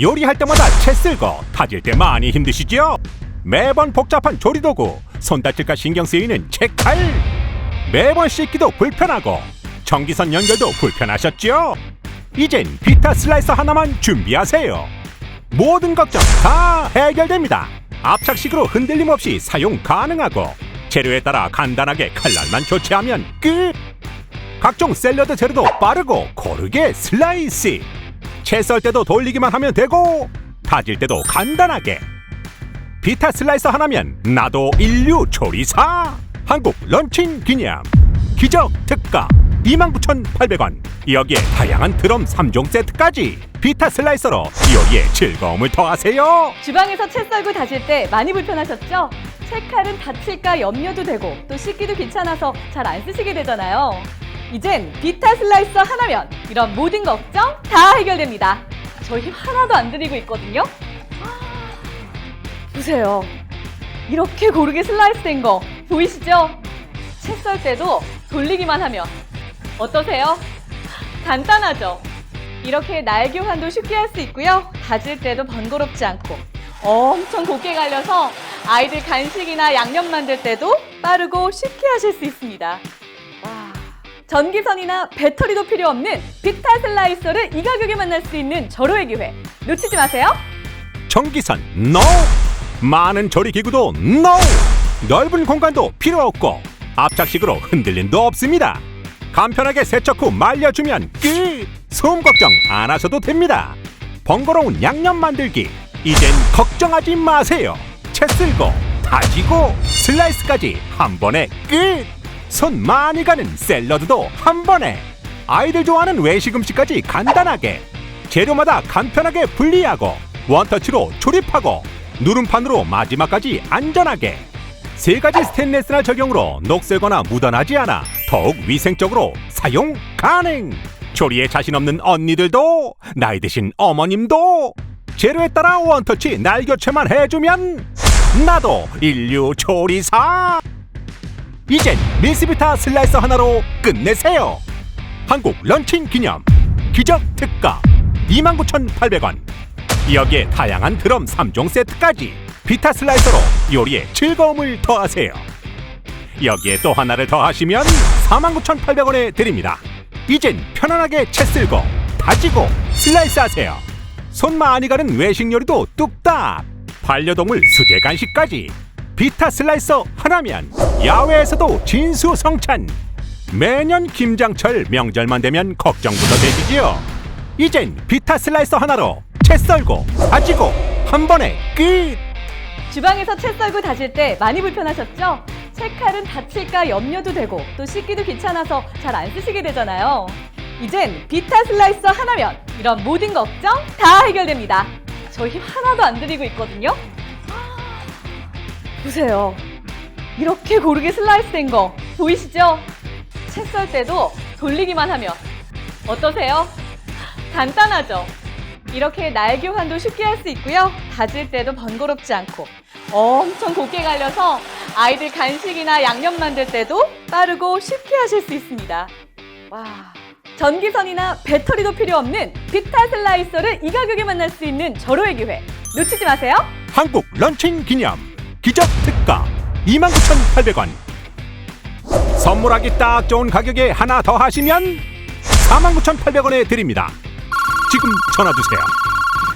요리할 때마다 채 쓸고 다질 때 많이 힘드시죠? 매번 복잡한 조리도구, 손 다칠까 신경 쓰이는 채칼. 매번 씻기도 불편하고 전기선 연결도 불편하셨죠? 이젠 비타 슬라이서 하나만 준비하세요. 모든 걱정 다 해결됩니다. 압착식으로 흔들림 없이 사용 가능하고 재료에 따라 간단하게 칼날만 교체하면 끝. 각종 샐러드 재료도 빠르고 고르게 슬라이스. 채 썰 때도 돌리기만 하면 되고 다질 때도 간단하게. 비타 슬라이서 하나면 나도 인류 조리사. 한국 런칭 기념 기적 특가 29,800원. 여기에 다양한 드럼 3종 세트까지 비타 슬라이서로 요리에 즐거움을 더하세요. 주방에서 채 썰고 다질 때 많이 불편하셨죠? 채칼은 다칠까 염려도 되고 또 씻기도 귀찮아서 잘 안 쓰시게 되잖아요. 이젠 비타 슬라이서 하나면 이런 모든 걱정 다 해결됩니다. 저희 힘 하나도 안 들이고 있거든요. 보세요. 이렇게 고르게 슬라이스 된 거 보이시죠? 채 썰 때도 돌리기만 하면 어떠세요? 간단하죠? 이렇게 날 교환도 쉽게 할 수 있고요. 다질 때도 번거롭지 않고 엄청 곱게 갈려서 아이들 간식이나 양념 만들 때도 빠르고 쉽게 하실 수 있습니다. 와, 전기선이나 배터리도 필요 없는 비타 슬라이서를 이 가격에 만날 수 있는 절호의 기회. 놓치지 마세요. 전기선 NO. 많은 조리 기구도 NO. 넓은 공간도 필요 없고 압착식으로 흔들림도 없습니다. 간편하게 세척 후 말려주면 끝. 소음 걱정 안 하셔도 됩니다. 번거로운 양념 만들기 이젠 걱정하지 마세요. 채 쓸고 다지고 슬라이스까지 한 번에 끝 손 많이 가는 샐러드도 한 번에 아이들 좋아하는 외식 음식까지 간단하게 재료마다 간편하게 분리하고 원터치로 조립하고 누름판으로 마지막까지 안전하게 세 가지 스테인레스나 적용으로 녹슬거나 묻어나지 않아 더욱 위생적으로 사용 가능. 조리에 자신 없는 언니들도 나이 드신 어머님도 재료에 따라 원터치 날 교체만 해주면 나도 인류 조리사. 이젠 미스비타 슬라이서 하나로 끝내세요. 한국 런칭 기념 기적 특가 29,800원. 여기에 다양한 드럼 3종 세트까지 비타 슬라이서로 요리에 즐거움을 더하세요. 여기에 또 하나를 더하시면 49,800원에 드립니다. 이젠 편안하게 채 쓸고 다지고 슬라이스 하세요. 손 많이 가는 외식 요리도 뚝딱. 반려동물 수제 간식까지 비타 슬라이서 하나면 야외에서도 진수성찬. 매년 김장철 명절만 되면 걱정부터 되시지요. 이젠 비타 슬라이서 하나로 채 썰고 다지고 한 번에 끝. 주방에서 채 썰고 다질 때 많이 불편하셨죠? 채칼은 다칠까 염려도 되고 또 씻기도 귀찮아서 잘 안 쓰시게 되잖아요. 이젠 비타 슬라이서 하나면 이런 모든 걱정 다 해결됩니다. 저희 힘 하나도 안 들이고 있거든요. 보세요. 이렇게 고르게 슬라이스 된 거 보이시죠? 채 썰 때도 돌리기만 하면 어떠세요? 간단하죠? 이렇게 날 교환도 쉽게 할 수 있고요. 다질 때도 번거롭지 않고 엄청 곱게 갈려서 아이들 간식이나 양념 만들 때도 빠르고 쉽게 하실 수 있습니다. 와. 전기선이나 배터리도 필요 없는 비타 슬라이서를 이 가격에 만날 수 있는 절호의 기회 놓치지 마세요. 한국 런칭 기념 기적 특가 29,800원. 선물하기 딱 좋은 가격에 하나 더 하시면 49,800원에 드립니다. 지금 전화 주세요.